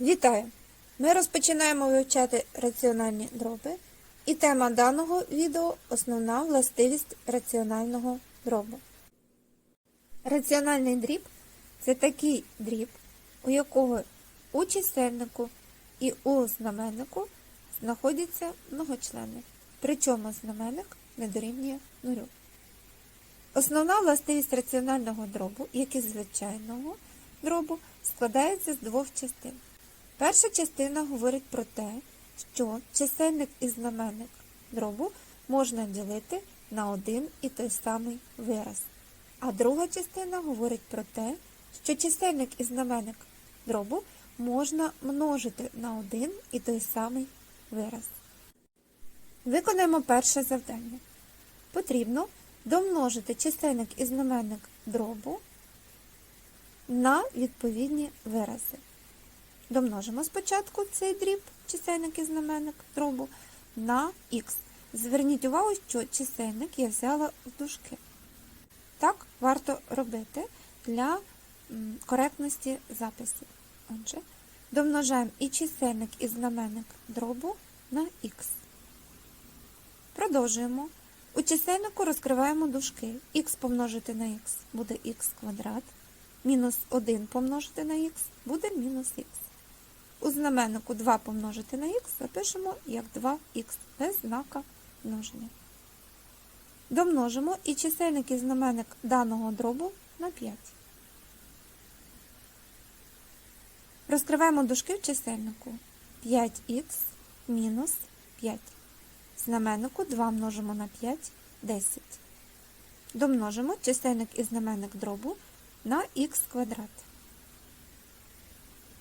Вітаю! Ми розпочинаємо вивчати раціональні дроби, і тема даного відео основна властивість раціонального дробу. Раціональний дріб це такий дріб, у якого у чисельнику і у знаменнику знаходяться многочлени, причому знаменник не дорівнює нулю. Основна властивість раціонального дробу, як і звичайного дробу, складається з двох частин. Перша частина говорить про те, що чисельник і знаменник дробу можна ділити на один і той самий вираз. А друга частина говорить про те, що чисельник і знаменник дробу можна множити на один і той самий вираз. Виконаємо перше завдання. Потрібно домножити чисельник і знаменник дробу на відповідні вирази. Домножимо спочатку цей дріб, чисельник і знаменник дробу, на х. Зверніть увагу, що чисельник я взяла в дужки. Так варто робити для коректності записів. Отже, домножаємо і чисельник, і знаменник дробу на х. Продовжуємо. У чисельнику розкриваємо дужки. х помножити на х буде х квадрат. Мінус 1 помножити на х буде мінус х. У знаменнику 2 помножити на х запишемо як 2х без знака множення. Домножимо і чисельник і знаменник даного дробу на 5. Розкриваємо дужки в чисельнику 5х мінус 5. В знаменнику 2 множимо на 5 10. Домножимо чисельник і знаменник дробу на х квадрат.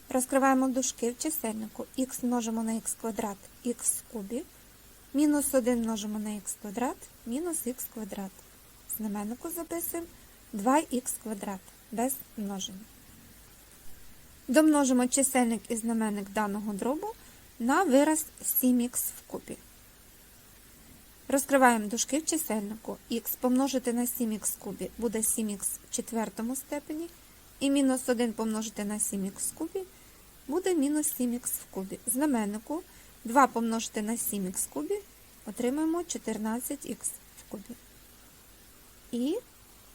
Розкриваємо дужки в чисельнику х множимо на х квадрат х в кубі, мінус 1 множимо на х квадрат, мінус х квадрат. Знаменнику записуємо 2х квадрат без множення. Домножимо чисельник і знаменник даного дробу на вираз 7х в кубі. Розкриваємо дужки в чисельнику х помножити на 7х в кубі буде 7х в четвертому степені, і мінус 1 помножити на 7х в кубі буде мінус 7х в кубі. Знаменнику 2 помножити на 7х в кубі отримаємо 14х в кубі. І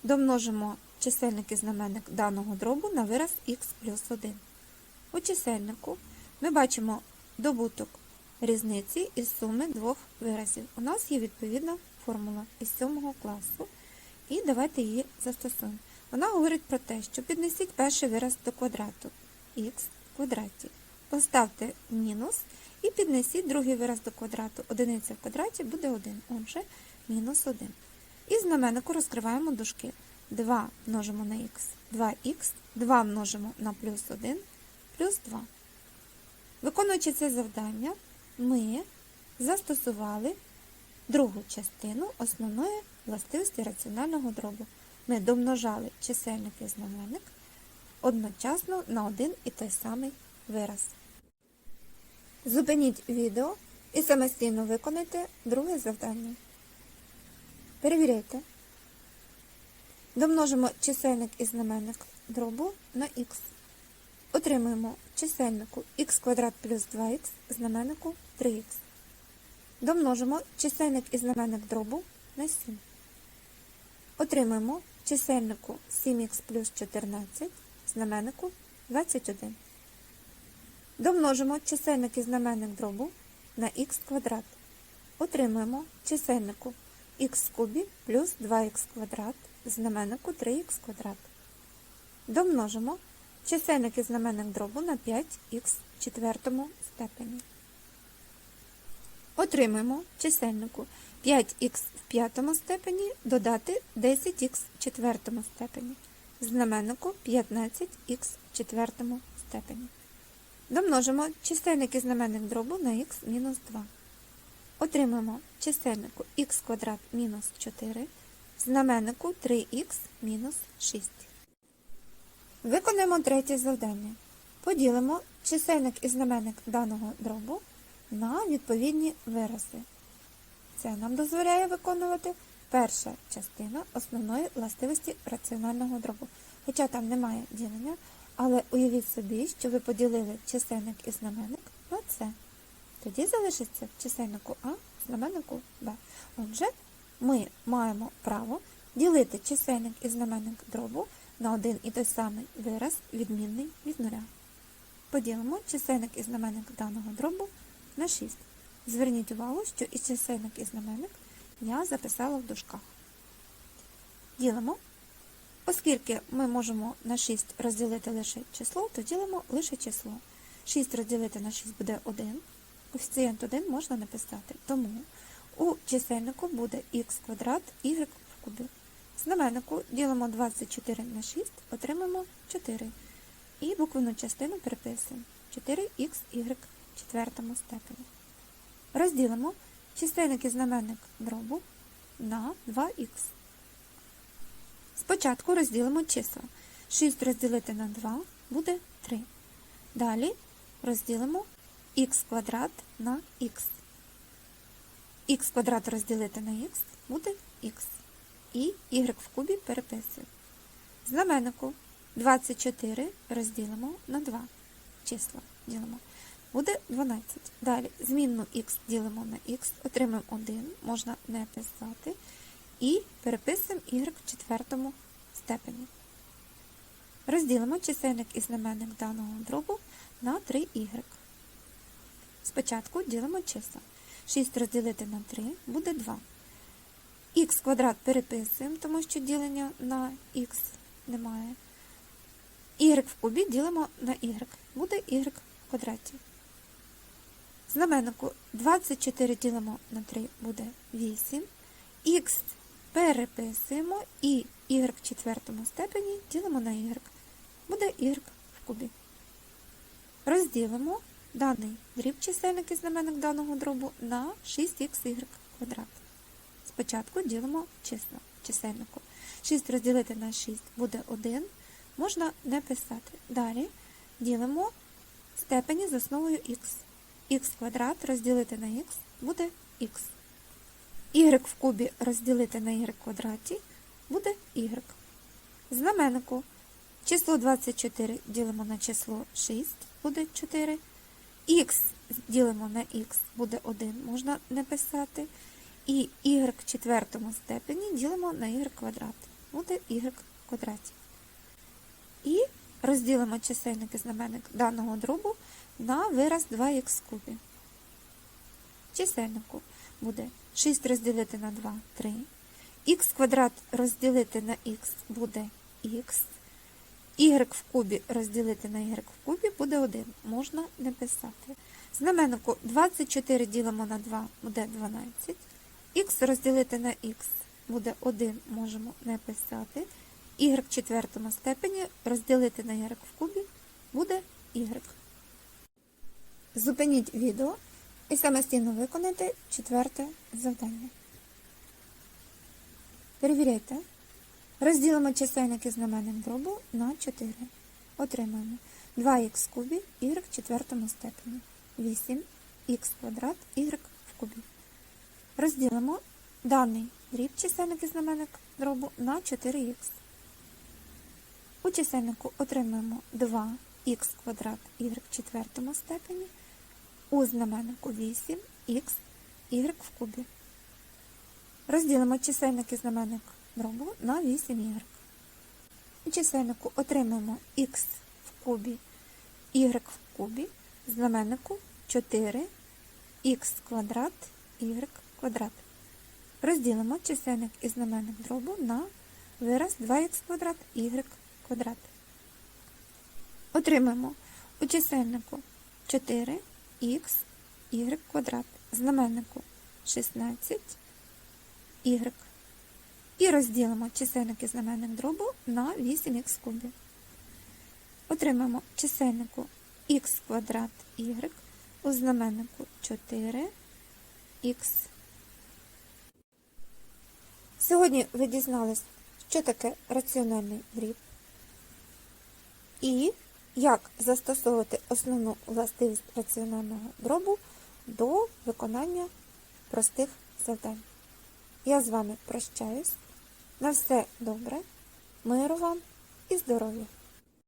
домножимо чисельник і знаменник даного дробу на вираз х плюс 1. У чисельнику ми бачимо добуток різниці із суми двох виразів. У нас є відповідна формула із 7 класу. І давайте її застосуємо. Вона говорить про те, що піднесіть перший вираз до квадрату х квадраті. Поставте мінус і піднесіть другий вираз до квадрату. Одиниця в квадраті буде 1, отже, мінус 1. І знаменнику розкриваємо дужки. 2 множимо на х, 2х, 2 множимо на плюс 1, плюс 2. Виконуючи це завдання, ми застосували другу частину основної властивості раціонального дробу. Ми домножали чисельник і знаменник одночасно на один і той самий вираз. Зупиніть відео і самостійно виконайте друге завдання. Перевіряйте. Домножимо чисельник і знаменник дробу на х. Отримуємо чисельнику х квадрат плюс 2х, знаменнику 3х. Домножимо чисельник і знаменник дробу на 7. Отримаємо чисельнику 7х плюс 14, знаменнику 21. Домножимо чисельник і знаменник дробу на х квадрат. Отримаємо чисельнику х кубі плюс 2х квадрат, знаменнику 3х квадрат. Домножимо чисельник і знаменник дробу на 5х в четвертому степені. Отримаємо чисельнику 5х в п'ятому степені додати 10х в четвертому степені. Знаменнику 15х в четвертому степені. Домножимо чисельник і знаменник дробу на х мінус 2. Отримаємо чисельнику х квадрат мінус 4, знаменнику 3х мінус 6. Виконаємо третє завдання. Поділимо чисельник і знаменник даного дробу на відповідні вирази. Це нам дозволяє виконувати перша частина основної властивості раціонального дробу. Хоча там немає ділення, Але уявіть собі, що ви поділили чисельник і знаменник на це. Тоді залишиться в чисельнику А, знаменнику Б. Отже, ми маємо право ділити чисельник і знаменник дробу на один і той самий вираз, відмінний від нуля. Поділимо чисельник і знаменник даного дробу на 6. Зверніть увагу, що і чисельник і знаменник я записала в дужках. Ділимо. Оскільки ми можемо на 6 розділити лише число, то ділимо лише число. 6 розділити на 6 буде 1. Коефіцієнт 1 можна написати. Тому у чисельнику буде х квадрат y в кубі. Знаменнику ділимо 24 на 6, отримаємо 4. І буквену частину переписуємо 4х y в четвертому степені. Розділимо чисельник і знаменник дробу на 2х. Спочатку розділимо числа. 6 розділити на 2 буде 3. Далі розділимо х квадрат на х. х квадрат розділити на х буде х. І y в кубі переписуємо. Знаменнику 24 розділимо на 2 числа. Ділимо. Буде 12. Далі змінну х ділимо на х, отримаємо 1, можна не писати. І переписуємо y в четвертому степені. Розділимо чисельник і знаменник даного дробу на 3y. Спочатку ділимо числа. 6 розділити на 3 буде 2. х квадрат переписуємо, тому що ділення на х немає. y в кубі ділимо на y. Буде y в квадраті. Знаменнику 24 ділимо на 3 буде 8. Х переписуємо і y в четвертому степені ділимо на y. Буде y в кубі. Розділимо даний дріб чисельник і знаменник даного дробу на 6xy квадрат. Спочатку ділимо числа чисельнику. 6 розділити на 6 буде 1. Можна не писати. Далі ділимо степені з основою х. Х квадрат розділити на х буде х. y в кубі розділити на y квадраті буде y. Знаменнику число 24 ділимо на число 6, буде 4. х ділимо на х буде 1, можна не писати. І y в четвертому степені ділимо на y квадрат. Буде y квадраті. І розділимо чисельник і знаменник даного дробу на вираз 2х в кубі. Чисельнику буде 6 розділити на 2 3. х квадрат розділити на х буде х. y в кубі розділити на y в кубі буде 1. Можна не писати. Знаменнику 24 ділимо на 2 буде 12. х розділити на х буде 1, можемо не писати. y в четвертому степені розділити на y в кубі буде y. Зупиніть відео і самостійно виконайте четверте завдання. Перевіряйте. Розділимо чисельник і знаменник дробу на 4. Отримаємо 2х в кубі y в четвертому степені. 8х квадрат y в кубі. Розділимо даний дріб чисельник і знаменник дробу на 4х. У чисельнику отримаємо 2х квадрат y в четвертому степені. У знаменнику 8х y в кубі. Розділимо чисельник і знаменник дробу на 8y. У чисельнику отримаємо х в кубі y в кубі, знаменнику 4х квадрат y квадрат. Розділимо чисельник і знаменник дробу на вираз 2х квадрат y квадрат. Отримаємо у чисельнику 4х y квадрат, знаменнику 16 y. І розділимо чисельник і знаменник дробу на 8х кубі. Отримаємо чисельнику х квадрат y у знаменнику 4х. Сьогодні ви дізнались, що таке раціональний дріб і як застосовувати основну властивість раціонального дробу до виконання простих завдань. Я з вами прощаюсь. На все добре, миру вам і здоров'я!